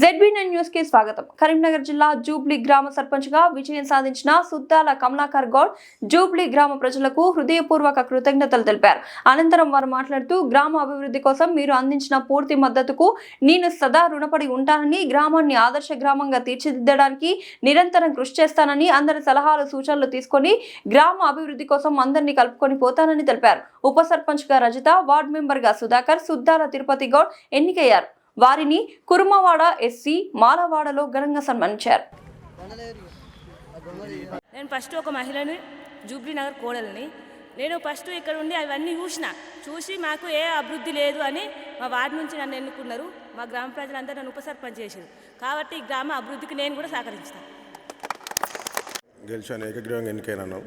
ZB nine న్యూస్కి స్వాగతం. కరీంనగర్ జిల్లా జూబ్లీ గ్రామ సర్పంచ్గా విజయం సాధించిన సుద్దాల కమలాకర్ గౌడ్ జూబ్లీ గ్రామ ప్రజలకు హృదయపూర్వక కృతజ్ఞతలు తెలిపారు. అనంతరం వారు మాట్లాడుతూ గ్రామ అభివృద్ధి కోసం మీరు అందించిన పూర్తి మద్దతుకు నేను సదా రుణపడి ఉంటానని గ్రామాన్ని ఆదర్శ గ్రామంగా తీర్చిదిద్దడానికి నిరంతరం కృషి చేస్తానని అందరి సలహాలు సూచనలు తీసుకొని గ్రామ అభివృద్ధి కోసం అందరినీ కలుపుకొని పోతానని తెలిపారు. ఉప సర్పంచ్గా రజిత వార్డు మెంబర్గా సుధాకర్ సుద్దాల తిరుపతి గౌడ్ ఎన్నికయ్యారు. వారిని కురుమవాడ ఎస్సీ మాలవాడలో ఘనంగా సన్మానించారు. నేను ఫస్ట్ ఒక మహిళని జూబ్లీ నగర్ కోడలని. నేను ఫస్ట్ ఇక్కడ ఉండి అవన్నీ చూసిన. చూసి మాకు ఏ అభివృద్ధి లేదు అని మా వార్డు నుంచి నన్ను ఎన్నుకున్నారు. మా గ్రామ ప్రజలందరూ నన్ను ఉపసర్పంచ్ చేశారు కాబట్టి ఈ గ్రామ అభివృద్ధికి నేను కూడా సహకరించాను గెలిచాను ఏకగ్రీవంగా ఎన్నికైనాను.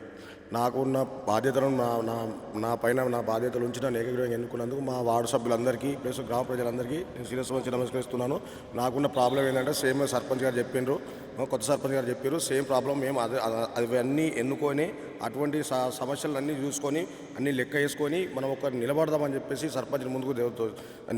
నాకున్న బాధ్యతలను నా నా నా పైన నా బాధ్యతలు ఉంచి నన్ను ఏకగ్రీవంగా ఎన్నుకున్నందుకు మా వార్డు సభ్యులందరికీ ప్లస్ గ్రామ ప్రజలందరికీ నేను శిరస్సు వచ్చి నమస్కరిస్తున్నాను. నాకున్న ప్రాబ్లం ఏంటంటే సేమ్ సర్పంచ్ గారు చెప్పిండ్రు కొత్త సర్పంచ్ గారు చెప్పారు సేమ్ ప్రాబ్లం మేము అది అవన్నీ ఎన్నుకొని అటువంటి సమస్యలన్నీ చూసుకొని అన్నీ లెక్క వేసుకొని మనం ఒక నిలబడదామని చెప్పేసి సర్పంచ్ ముందుకు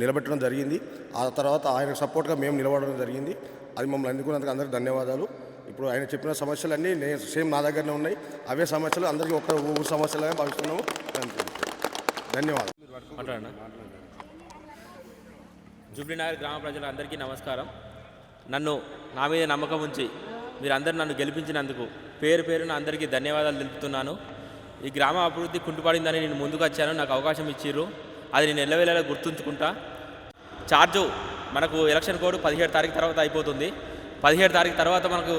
నిలబెట్టడం జరిగింది. ఆ తర్వాత ఆయన సపోర్ట్గా మేము నిలబడడం జరిగింది. అది మమ్మల్ని అందుకున్నందుకు అందరికీ ధన్యవాదాలు. ఇప్పుడు ఆయన చెప్పిన సమస్యలన్నీ నేను సేమ్ నా దగ్గరనే ఉన్నాయి. అవే సమస్యలు అందరికీ ఒక ఊరు సమస్యలుగా భావిస్తున్నాము. ధన్యవాదాలు. జూబ్లీనగర్ గ్రామ ప్రజలందరికీ నమస్కారం. నన్ను నా మీద నమ్మకం ఉంచి మీరందరూ నన్ను గెలిపించినందుకు పేరు పేరున అందరికీ ధన్యవాదాలు తెలుపుతున్నాను. ఈ గ్రామ అభివృద్ధి కుంటుపడిందని నేను ముందుకు వచ్చాను. నాకు అవకాశం ఇచ్చిర్రు. అది నేను ఎల్లవేళలా గుర్తుంచుకుంటా. చార్జు మనకు ఎలక్షన్ కోడ్ పదిహేడు తారీఖు తర్వాత అయిపోతుంది. పదిహేడు తారీఖు తర్వాత మనకు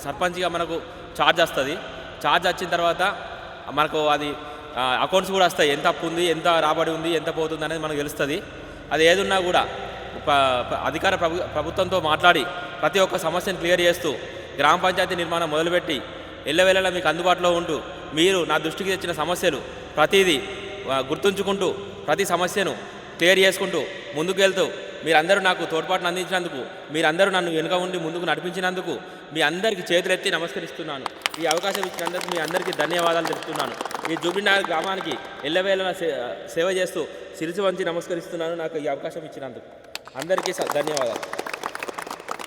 సర్పంచ్గా మనకు ఛార్జ్ వస్తుంది. ఛార్జ్ వచ్చిన తర్వాత మనకు అది అకౌంట్స్ కూడా వస్తాయి. ఎంత అప్పు ఉంది ఎంత రాబడి ఉంది ఎంత పోతుంది అనేది మనకు తెలుస్తుంది. అది ఏదున్నా కూడా ప- అధికార ప్రభు ప్రభుత్వంతో మాట్లాడి ప్రతి ఒక్క సమస్యను క్లియర్ చేస్తూ గ్రామ పంచాయతీ నిర్మాణం మొదలుపెట్టి ఎల్లవేళలా మీకు అందుబాటులో ఉంటూ మీరు నా దృష్టికి తెచ్చిన సమస్యలు ప్రతిదీ గుర్తుంచుకుంటూ ప్రతి సమస్యను క్లియర్ చేసుకుంటూ ముందుకు వెళ్తూ మీరందరూ నాకు తోడ్పాటును అందించినందుకు మీరందరూ నన్ను వెనుక ఉండి ముందుకు నడిపించినందుకు మీ అందరికీ చేతులెత్తి నమస్కరిస్తున్నాను. ఈ అవకాశం ఇచ్చినందుకు మీ అందరికీ ధన్యవాదాలు తెలుపుతున్నాను. ఈ జూబినార్ గ్రామానికి ఎల్లవేళ సే సేవ చేస్తూ సిరిసి వంచి నమస్కరిస్తున్నాను నాకు ఈ అవకాశం ఇచ్చినందుకు. అందరికీ స- ధన్యవాదాలు.